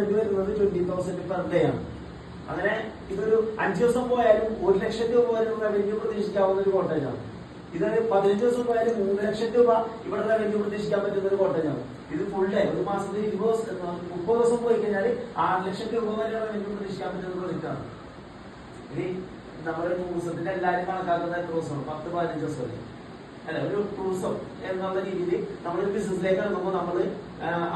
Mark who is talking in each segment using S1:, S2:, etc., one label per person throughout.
S1: Spend വരുന്നത് twenty thousand per day ആണ്. അങ്ങനെ ഇതൊരു അഞ്ചു ദിവസം പോയാലും ഒരു ലക്ഷം രൂപ വരെ റവന്യൂ പ്രതീക്ഷിക്കാവുന്ന ഒരു കോട്ടേജ് ആണ്. ഇത് പതിനഞ്ച് ദിവസം പോയാലും മൂന്ന് ലക്ഷം രൂപ ഇവിടെ റവന്യൂ പ്രതീക്ഷിക്കാൻ പറ്റുന്ന ഒരു കോട്ടേജ് ആണ്. ഇത് ഫുൾ ഡേ ഒരു മാസത്തിൽ ഇരുപത് ദിവസം മുപ്പത് ദിവസം പോയി കഴിഞ്ഞാൽ ആറ് ലക്ഷം രൂപ വരെ റവന്യൂ പ്രതീക്ഷിക്കാൻ പറ്റുന്ന ഒരു പ്രൊജക്റ്റ് ആണ്. ഇനി നമ്മുടെ ടൂറിസത്തിന്റെ എല്ലാവരും കണക്കാക്കുന്ന എത്ര ദിവസമാണ്? പത്ത് പതിനഞ്ച് ദിവസം അല്ല ഒരു ടൂറിസം എന്നുള്ള രീതിയിൽ നമ്മൾ ബിസിനസ്സിലേക്ക് ഇറങ്ങുമ്പോൾ നമ്മൾ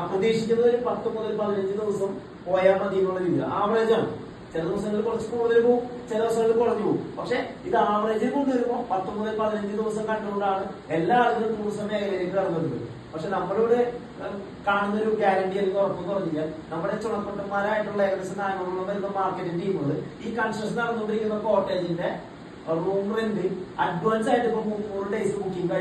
S1: പ്രതീക്ഷിക്കുന്നത് ഒരു പത്ത് മുതൽ പതിനഞ്ച് ദിവസം പോയാൽ മതി എന്നുള്ള രീതി ആവറേജ് ആണ്. ചില ദിവസങ്ങളിൽ കുറച്ച് കൂടുതൽ പോകും ചില ദിവസങ്ങളിൽ കുറഞ്ഞു പോകും പക്ഷെ ഇത് ആവറേജിൽ കൊണ്ടുവരുമ്പോൾ പത്ത് മുതൽ പതിനഞ്ച് ദിവസം കണ്ടുകൊണ്ടാണ് എല്ലാ ആളുകളും ടൂറിസം മേഖലയിലേക്ക് കടന്നത് പക്ഷെ നമ്മളിവിടെ കാണുന്ന ഒരു ഗ്യാരണ്ടി അല്ലെങ്കിൽ ഉറപ്പെന്ന് പറഞ്ഞാൽ നമ്മുടെ ചുണക്കുട്ടന്മാരായിട്ടുള്ള ഏകദേശം നാനൂറോളം വരുന്ന മാർക്കറ്റിംഗ് ടീമുകൾ ഈ കൺസ്ട്രക്ഷൻ നടന്നുകൊണ്ടിരിക്കുന്ന കോട്ടേജിന്റെ റൂം റെന്റ് അഡ്വാൻസ് ആയിട്ട് ഇപ്പൊ മുന്നൂറ് ബുക്കിംഗ്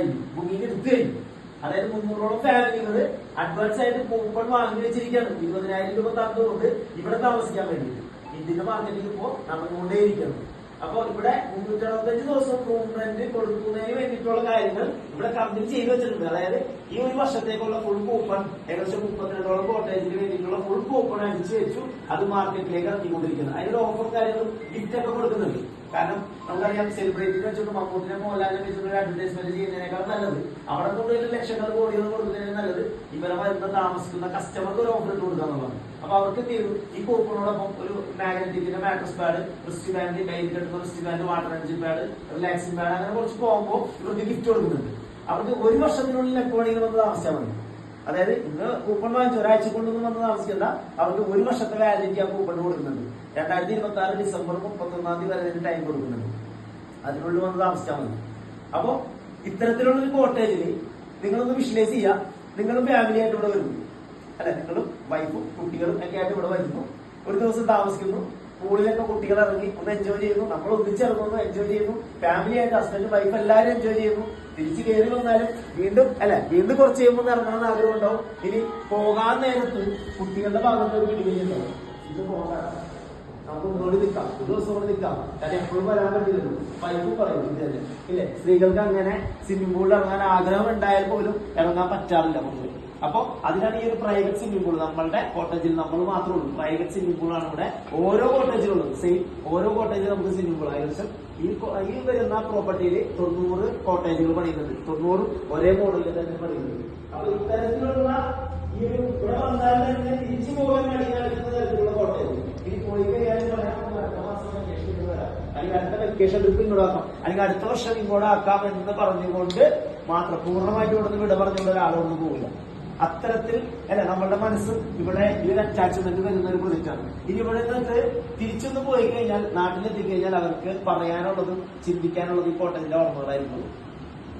S1: കഴിഞ്ഞു. ബുക്കിംഗ് കഴിഞ്ഞു. അതായത് മുന്നൂറോളം ഫാമിലികൾ അഡ്വാൻസ് ആയിട്ട് കൂപ്പൺ വാങ്ങി വെച്ചിരിക്കുകയാണ്. ഇരുപതിനായിരം രൂപ തന്നുകൊണ്ട് ഇവിടെ താമസിക്കാൻ വേണ്ടിയിട്ട്. ഇതിന്റെ മാർക്കറ്റിൽ ഇപ്പോ നടന്നുകൊണ്ടേയിരിക്കണം അപ്പൊ ഇവിടെ മുന്നൂറ്റി അറുപത്തഞ്ച് ദിവസം റൂം റെന്റ് കൊടുക്കുന്നതിന് വേണ്ടിയിട്ടുള്ള കാര്യങ്ങൾ ഇവിടെ കമ്പനി ചെയ്തു വെച്ചിട്ടുണ്ട്. അതായത് ഈ ഒരു വർഷത്തേക്കുള്ള ഫുൾ കൂപ്പൺ ഏകദേശം മുപ്പത്തിരണ്ടോളം കോട്ടേജിന് വേണ്ടിയിട്ടുള്ള ഫുൾ കൂപ്പൺ അടിച്ചു വെച്ചു. അത് മാർക്കറ്റിലേക്ക് ഇറക്കിക്കൊണ്ടിരിക്കുന്നത് അതിനൊരു ഓഫർ കാര്യങ്ങളും ഗിഫ്റ്റ് ഒക്കെ കൊടുക്കുന്നുണ്ട്. കാരണം നമുക്കറിയാം സെലിബ്രിറ്റിനെ വെച്ചിട്ട് മമ്മൂട്ടിനെ മോഹൻലാലിനെ വെച്ചിട്ട് ഒരു അഡ്വർടൈസ്മെന്റ് ചെയ്യുന്നതിനേക്കാൾ നല്ലത്. അവിടെ കൊണ്ടുപോയി ലക്ഷങ്ങൾ കോടികൾ കൊടുക്കുന്നതിന് നല്ലത് ഇവരെ വരുന്ന താമസിക്കുന്ന കസ്റ്റമർക്ക് ഒരു ഓഫർ ഇട്ട് കൊടുക്കുക എന്നുള്ളതാണ് അപ്പൊ അവർക്ക് എന്ത് ഈ കൂപ്പണോടൊപ്പം ഒരു മാഗ്നറ്റിക്കിന്റെ മാട്രസ് പാഡ് റിസ്റ്റ് ബാൻഡ് കയ്യിൽ കെട്ടുന്ന wrist band water energy pad relaxing pad അങ്ങനെ കുറച്ച് പോകുമ്പോൾ ഇവർക്ക് ഗിഫ്റ്റ് കൊടുക്കുന്നുണ്ട്. അവർക്ക് ഒരു വർഷത്തിനുള്ളിൽ എപ്പോഴെങ്കിലും നമുക്ക് താമസിച്ചാൽ അതായത് ഇന്ന് കൂപ്പൺ വാങ്ങിച്ചു ഒരാഴ്ച കൊണ്ടൊന്നും വന്ന് താമസിക്കണ്ട. അവർക്ക് ഒരു വർഷത്തെ വാലിഡിറ്റി ആ കൂപ്പൺ കൊടുക്കുന്നുണ്ട്. രണ്ടായിരത്തി ഇരുപത്തി ആറ് ഡിസംബർ മുപ്പത്തി ഒന്നാം തീയതി വരെ ടൈം കൊടുക്കുന്നുണ്ട്. അതിനുള്ളിൽ വന്ന് താമസിച്ചാൽ മതി. അപ്പോ ഇത്തരത്തിലുള്ള ഒരു കോട്ടേജിൽ നിങ്ങളൊന്ന് വിഷ്വലൈസ് ചെയ്യുക നിങ്ങളും ഫാമിലി ആയിട്ട് ഇവിടെ വരുന്നു. അല്ല നിങ്ങളും വൈഫും കുട്ടികളും ഒക്കെ ആയിട്ട് ഇവിടെ വരുന്നു. ഒരു ദിവസം താമസിക്കുന്നു. പൂളിലൊക്കെ കുട്ടികൾ ഇറങ്ങി ഒന്ന് എൻജോയ് ചെയ്യുന്നു. നമ്മൾ ഒന്നിച്ചിറങ്ങുന്നു എൻജോയ് ചെയ്യുന്നു. ഫാമിലി ആയിട്ട് ഹസ്ബൻഡ് വൈഫ് എല്ലാവരും എൻജോയ് ചെയ്യുന്നു. തിരിച്ച് കയറി വന്നാലും വീണ്ടും അല്ല വീണ്ടും കുറച്ച് കഴിയുമ്പോൾ ഇറങ്ങണമെന്ന് ആഗ്രഹം ഉണ്ടാവും. ഇനി പോകാൻ നേരത്ത് കുട്ടികളുടെ ഭാഗത്ത് ഒരു പിടിവില്ലുണ്ടാവും ഇത് പോകാൻ നമുക്ക് മുന്നോട്ട് നിൽക്കാം. ഒരു ദിവസം കൂടെ നിൽക്കാം. കാരണം എപ്പോഴും വരാൻ വൈഫ് പറയും ഇത് തന്നെ. ഇല്ലേ? സ്ത്രീകൾക്ക് അങ്ങനെ സ്വിമ്മിംഗ് പൂളിൽ ഇറങ്ങാൻ ആഗ്രഹം ഉണ്ടായാൽ പോലും ഇറങ്ങാൻ പറ്റാറില്ല നമുക്ക് അപ്പൊ അതിനാണ് ഈ ഒരു പ്രൈവറ്റ് സ്വിമ്മിംഗ് പൂൾ നമ്മളുടെ കോട്ടേജിൽ നമ്മൾ മാത്രമേ ഉള്ളൂ. പ്രൈവറ്റ് സ്വിമ്മിംഗ് പൂൾ ആണ് ഇവിടെ ഓരോ കോട്ടേജിലും ഉള്ളത്. സെയിം ഓരോ കോട്ടേജിൽ നമുക്ക് സ്വിമ്മിംഗ് പൂൾ ഏകദേശം ഈ ഈ വരുന്ന പ്രോപ്പർട്ടിയിൽ തൊണ്ണൂറ് കോട്ടേജുകൾ പണിയുന്നുണ്ട്. തൊണ്ണൂറ് ഒരേ മോഡലിൽ തന്നെ പണിയുന്നുണ്ട്. അപ്പൊ ഇത്തരത്തിലുള്ള ഈ ഒരു ഇവിടെ വന്നാൽ തന്നെ തിരിച്ചു പോകാൻ വേണ്ടി തരത്തിലുള്ള കോട്ടേജ് ഇനി പോയി അല്ലെങ്കിൽ അടുത്ത വെക്കേഷൻ ട്രിപ്പ് ഇങ്ങോട്ട് അല്ലെങ്കിൽ അടുത്ത വർഷം ഇങ്ങോട്ട് ആക്കാം എന്ന് പറഞ്ഞുകൊണ്ട് മാത്രം പൂർണമായിട്ട് ഇവിടെ നിന്ന് വിട പറഞ്ഞുകൊണ്ട് ഒരാളൊന്നും പോകില്ല അത്തരത്തിൽ അല്ല നമ്മളുടെ മനസ്സ് ഇവിടെ ഈ ഒരു അറ്റാച്ച്മെന്റ് വരുന്ന ഒരു പ്രൊജക്റ്റാണ് ഇനി ഇവിടെ നിന്നിട്ട് തിരിച്ചൊന്ന് പോയി കഴിഞ്ഞാൽ നാട്ടിലെത്തി കഴിഞ്ഞാൽ അവർക്ക് പറയാനുള്ളതും ചിന്തിക്കാനുള്ളതും ഈ കോട്ടേജിന്റെ ഓർമ്മകളായിരിക്കും.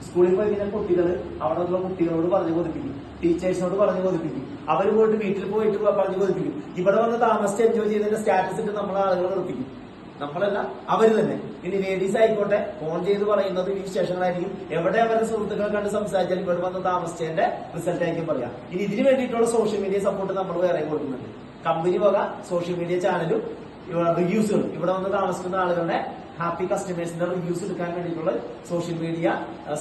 S1: സ്കൂളിൽ പോയി കഴിഞ്ഞാൽ കുട്ടികൾ അവിടെ നിന്നുള്ള കുട്ടികളോട് പറഞ്ഞു കൊതിപ്പിക്കും ടീച്ചേഴ്സിനോട് പറഞ്ഞു കൊതിപ്പിക്കും അവർ പോയിട്ട് വീട്ടിൽ പോയിട്ട് പറഞ്ഞു കൊതിപ്പിക്കും ഇവിടെ വന്ന് താമസിച്ച് എൻജോയ് ചെയ്തതിന്റെ സ്റ്റാറ്റസ് ഇട്ട് നമ്മളെ ആളുകൾ ഉറപ്പിക്കും നമ്മളല്ല അവർ തന്നെ. ഇനി ലേഡീസ് ആയിക്കോട്ടെ ഫോൺ ചെയ്ത് പറയുന്നത് ഈ വിശേഷങ്ങളായിരിക്കും. എവിടെ അവരുടെ സുഹൃത്തുക്കളെ കണ്ട് സംസാരിച്ചാൽ ഇവിടെ വന്ന് താമസിച്ചതിന്റെ റിസൾട്ട് ആയിരിക്കും പറയാം. ഇനി ഇതിന് വേണ്ടിയിട്ടുള്ള സോഷ്യൽ മീഡിയ സപ്പോർട്ട് നമ്മൾ വേറെ കൊടുക്കുന്നുണ്ട്. കമ്പനി വക സോഷ്യൽ മീഡിയ ചാനലും റിവ്യൂസുകളും ഇവിടെ വന്ന് താമസിക്കുന്ന ആളുകളുടെ ഹാപ്പി കസ്റ്റമേഴ്സിന്റെ റിവ്യൂസ് എടുക്കാൻ വേണ്ടിയിട്ടുള്ള സോഷ്യൽ മീഡിയ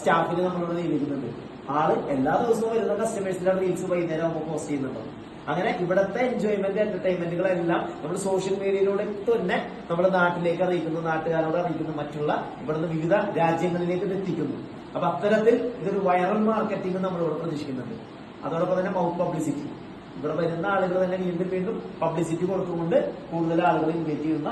S1: സ്റ്റാഫിനെ നമ്മളിവിടെ നിയമിക്കുന്നുണ്ട്. ആൾ എല്ലാ ദിവസവും വരുന്ന കസ്റ്റമേഴ്സിന്റെ റീൽസ് വൈകുന്നേരം നമുക്ക് പോസ്റ്റ് ചെയ്യുന്നുണ്ട്? അങ്ങനെ ഇവിടത്തെ എൻജോയ്മെന്റ് എന്റർടൈൻമെന്റുകളെല്ലാം നമ്മൾ സോഷ്യൽ മീഡിയയിലൂടെ തന്നെ നമ്മുടെ നാട്ടിലേക്ക് അറിയിക്കുന്നു നാട്ടുകാരോട് അറിയിക്കുന്നു മറ്റുള്ള ഇവിടുന്ന് വിവിധ രാജ്യങ്ങളിലേക്ക് എത്തിക്കുന്നു. അപ്പൊ അത്തരത്തിൽ ഇതൊരു വൈറൽ മാർക്കറ്റിംഗ് നമ്മളിവിടെ പ്രതീക്ഷിക്കുന്നുണ്ട്. അതോടൊപ്പം തന്നെ മൗത്ത് പബ്ലിസിറ്റി ഇവിടെ വരുന്ന ആളുകൾ തന്നെ വീണ്ടും വീണ്ടും പബ്ലിസിറ്റി കൊടുത്തുകൊണ്ട് കൂടുതൽ ആളുകൾ ഇൻവൈറ്റ് ചെയ്യുന്ന